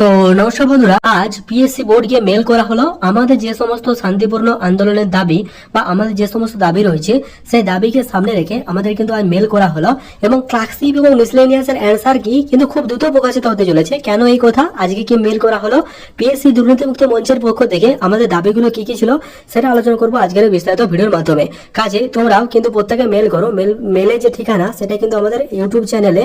তো নমস্কার বন্ধুরা, আজ পিএসসি বোর্ড গিয়ে মেল করা হলো। আমাদের যে সমস্ত শান্তিপূর্ণ আন্দোলনের দাবি বা আমাদের যে সমস্ত দাবি রয়েছে, সেই দাবিকে সামনে রেখে আমাদের কিন্তু আজ মেল করা হলো এবং ক্লাসিপ এবং মিসলেনিয়াসের অ্যান্সার কি কিন্তু খুব দ্রুত প্রকাশিত হতে চলেছে। কেন এই কথা? আজকে কি মেল করা হলো? পিএসসি দুর্নীতিমুক্ত মঞ্চের পক্ষ থেকে আমাদের দাবিগুলো কি কি ছিল, সেটা আলোচনা করব আজকের বিস্তারিত ভিডিওর মাধ্যমে। কাজে তোমরাও কিন্তু প্রত্যেকে মেল করো। মেল মেলে যে ঠিকানা, সেটা কিন্তু আমাদের ইউটিউব চ্যানেলে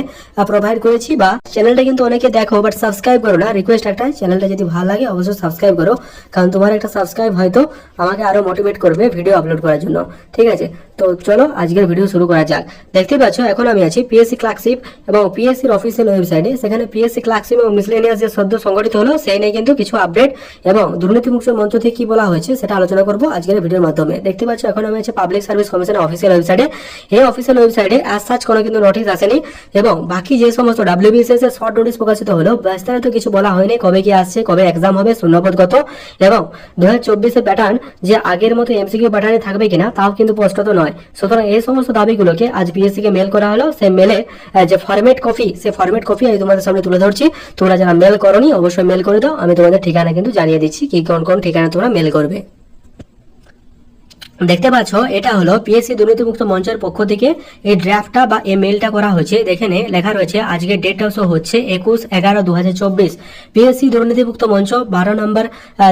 প্রোভাইড করেছি বা চ্যানেলটা কিন্তু অনেকে দেখো বাট সাবস্ক্রাইব করো না রিকোয়েস্ট একটা চ্যানেলটা যদি ভালো লাগে, অবশ্যই সাবস্ক্রাইব করো। কারণ তোমার একটা সাবস্ক্রাইব হয়তো আমাকে আরও মোটিভেট করবে ভিডিও আপলোড করার জন্য। ঠিক আছে? তো চলো, আজকের ভিডিও শুরু করা যাক। দেখতে পাচ্ছ, এখন আমি আছি পিএসসি ক্লার্কশিপ এবং পিএসসির অফিসিয়াল ওয়েবসাইটে সেখানে পিএসসি ক্লার্কশিপ এবং মিসলেনিয়াস যে সদ্য সংগঠিত হলো, সেই নিয়ে কিন্তু কিছু আপডেট এবং দুর্নীতিমুক্ত মঞ্চ থেকে কি বলা হয়েছে, সেটা আলোচনা করব আজকের ভিডিওর মাধ্যমে। দেখতে পাচ্ছ, এখন আমি আছি পাবলিক সার্ভিস কমিশনের অফিসিয়াল ওয়েবসাইটে এই অফিসিয়াল ওয়েবসাইটে অ্যাজ সাচ কোনো কিন্তু নোটিশ আসেনি এবং বাকি যে সমস্ত ডাব্লিউবিসিএস এর শর্ট নোটিশ প্রকাশিত হলো, বিস্তারিত কিছু বলা হয়নি, কবে কি আসছে, কবে এক্সাম হবে শূন্যপদ এবং দু হাজার চব্বিশে প্যাটার্ন যে আগের মতো এমসিকিউ প্যাটার্নে থাকবে কিনা, তাও কিন্তু স্পষ্ট নয়। সুতরাং এই সমস্ত দাবিগুলোকে আজ বিএসসি কে মেল করা হলো সে মেলে যে ফরম্যাট কপি সে ফরম্যাট কপি আমি তোমাদের সামনে তুলে ধরছি। তোমরা যারা মেল করনি, অবশ্যই মেল করে দাও, আমি তোমাদের ঠিকানা কিন্তু জানিয়ে দিচ্ছি, কি কোন কোন ঠিকানা তোমরা মেল করবে। দেখতে পাচ্ছ, এটা হলো পিএসসি দুর্নীতিমুক্ত মঞ্চের পক্ষ থেকে এই ড্রাফটটা বা এই মেলটা করা হয়েছে। দেখে নে, লেখা রয়েছে, আজকে ডেটটা শো হচ্ছে একুশ এগারো দু হাজার চব্বিশ পিএসসি দুর্নীতিমুক্ত মঞ্চ বারো নম্বর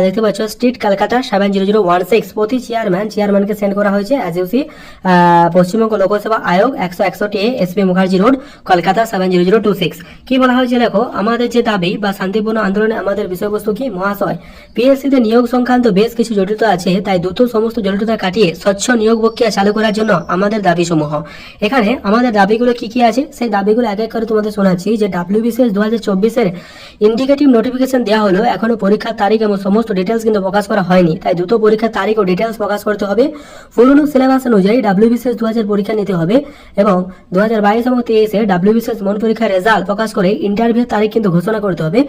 দেখতে পাচ্ছ, street Kolkata seven zero zero one six. প্রতি চেয়ারম্যান চেয়ারম্যানকে সেন্ড করা হয়েছে as you see Paschimbanga Lok Sabha আয়োগ একশো একষট্টি A S P Mukherjee road Kolkata seven zero zero two six. কি বলা হয়েছে দেখো, আমাদের যে দাবি বা শান্তিপূর্ণ আন্দোলনে আমাদের বিষয়বস্তু কি? মহাশয়। পিএসসিতে নিয়োগ সংক্রান্ত বেশ কিছু জটিলতা আছে, তাই দ্রুত সমস্ত জটিলতা কাটিয়ে স্বচ্ছ নিয়োগ প্রক্রিয়া চালু করার জন্য আমাদের দাবি সমূহ এখানে আমাদের দাবিগুলো কি কি আছে? সেই দাবিগুলো এক এক করে তোমাদের শোনাচ্ছি। যে ডাব্লিউবিসিএস দু হাজার চব্বিশের ইন্ডিকেটিভ নোটিফিকেশন দেওয়া হলো, এখনও পরীক্ষার তারিখ এবং সমস্ত ডিটেলস কিন্তু প্রকাশ করা হয়নি। তাই দ্রুত পরীক্ষার তারিখ ও ডিটেলস প্রকাশ করতে হবে। পুরনো সিলেবাস অনুযায়ী ডাব্লিউবিসিএস দু হাজার পরীক্ষা নিতে হবে এবং দু হাজার বাইশ এবং তেইশে ডাব্লিউবিসিএস মন পরীক্ষার রেজাল্ট প্রকাশ করে ইন্টারভিউ তারিখ কিন্তু ঘোষণা করতে হবে।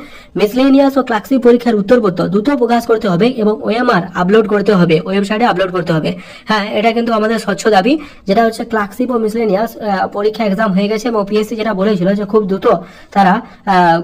মিসলেনিয়াস ও ক্লাসিক পরীক্ষার উত্তরপত্র দ্রুত প্রকাশ করতে হবে এবং ওএমআর আপলোড করতে হবে। ওয়েবসাইটে আপলোড করতে হবে। হ্যাঁ এটা কিন্তু আমাদের স্বচ্ছ দাবি। যেটা হচ্ছে ক্লাসিক ও মিসলেনিয়াস পরীক্ষা এক্সাম হয়ে গেছে এবং পিএসসি যেটা বলেছিল যে খুব দ্রুত তারা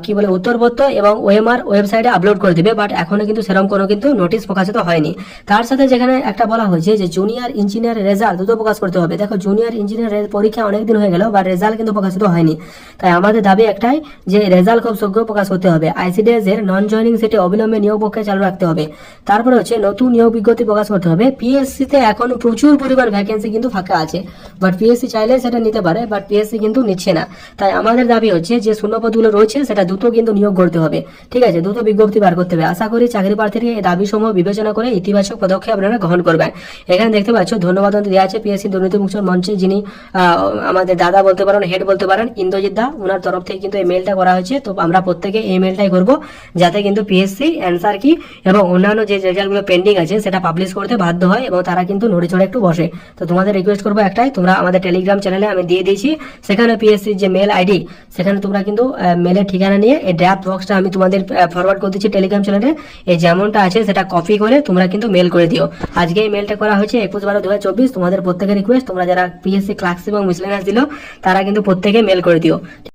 কি বলে উত্তরপত্র এবং ওএমআর ওয়েবসাইটে আপলোড করে দেবে বাট এখনও কিন্তু সেরকম কোনো কিন্তু নোটিশ প্রকাশিত হয়নি। তার সাথে যেখানে একটা বলা হয়েছে যে জুনিয়র ইঞ্জিনিয়ার রেজাল্ট দ্রুত প্রকাশ করতে হবে। দেখো জুনিয়র ইঞ্জিনিয়ার পরীক্ষা অনেকদিন হয়ে গেল বা রেজাল্ট কিন্তু প্রকাশিত হয়নি। তাই আমাদের দাবি একটাই যে রেজাল্ট খুব শীঘ্র প্রকাশ করতে হবে। আইসিডিএস এর নন জয়নিং সেটে অবিলম্বে নিয়োগ প্রক্রিয়া চালু রাখতে হবে। তারপরে হচ্ছে নতুন নিয়োগ বিজ্ঞপ্তি প্রকাশ করতে হবে। পিএসসি তে এখন প্রচুর পরিমাণ ভ্যাকেন্সি কিন্তু ফাঁকা আছে। বাট পিএসসি চাইলে সেটা নিতে পারে বাট পিএসসি কিন্তু নিচ্ছে না। তাই আমাদের দাবি হচ্ছে যে শূন্যপদগুলো রয়েছে, সেটা দ্রুত কিন্তু নিয়োগ করতে হবে। ঠিক আছে? দ্রুত বিজ্ঞপ্তি বার করতে হবে। আশা করি চাকরি প্রার্থীরা এই দাবি সমূহ বিবেচনা করে ইতিবাচক পদক্ষেপ আপনারা গ্রহণ করবেন। এখানে দেখতে পাচ্ছ, ধন্যবাদ দেওয়া আছে পিএসসি দুর্নীতিমুক্ত মঞ্চে, যিনি আমাদের দাদা বলতে পারেন, হেড বলতে পারেন, ইন্দ্রজিৎ দা ওনার তরফ থেকে কিন্তু এই মেলটা করা হয়েছে। তো আমরা প্রত্যেকে এই মেলটাই করব, যাতে কিন্তু পিএসসি অ্যান্সার কি এবং অন্যান্য যে রেজাল্টগুলো পেন্ডিং আছে, সেটা পাবলিশ করতে বাধ্য হয় এবং তারা কিন্তু নড়ে চড়ে একটু বসে। তো তোমাদের রিকোয়েস্ট করব একটাই, তোমরা আমাদের টেলিগ্রাম চ্যানেলে আমি দিয়ে দিয়েছি। সেখানে পিএসসি যে মেল আইডি সেখানে তোমরা কিন্তু মেলের ঠিকানা নিয়ে এই ড্রাফট বক্সটা আমি তোমাদের ফরওয়ার্ড করে দিচ্ছি টেলিগ্রাম চ্যানেলে এই যেমনটা আছে সেটা কপি করে তোমরা কিন্তু মেল করে দিও। আজকে এই মেলটা করা হয়েছে একুশ বারো দু তোমাদের প্রত্যেকের রিকোয়েস্ট তোমরা যারা পিএসসি ক্লাস এবং মিসলেনাস দিল, তারা কিন্তু প্রত্যেকে মেল করে দিও।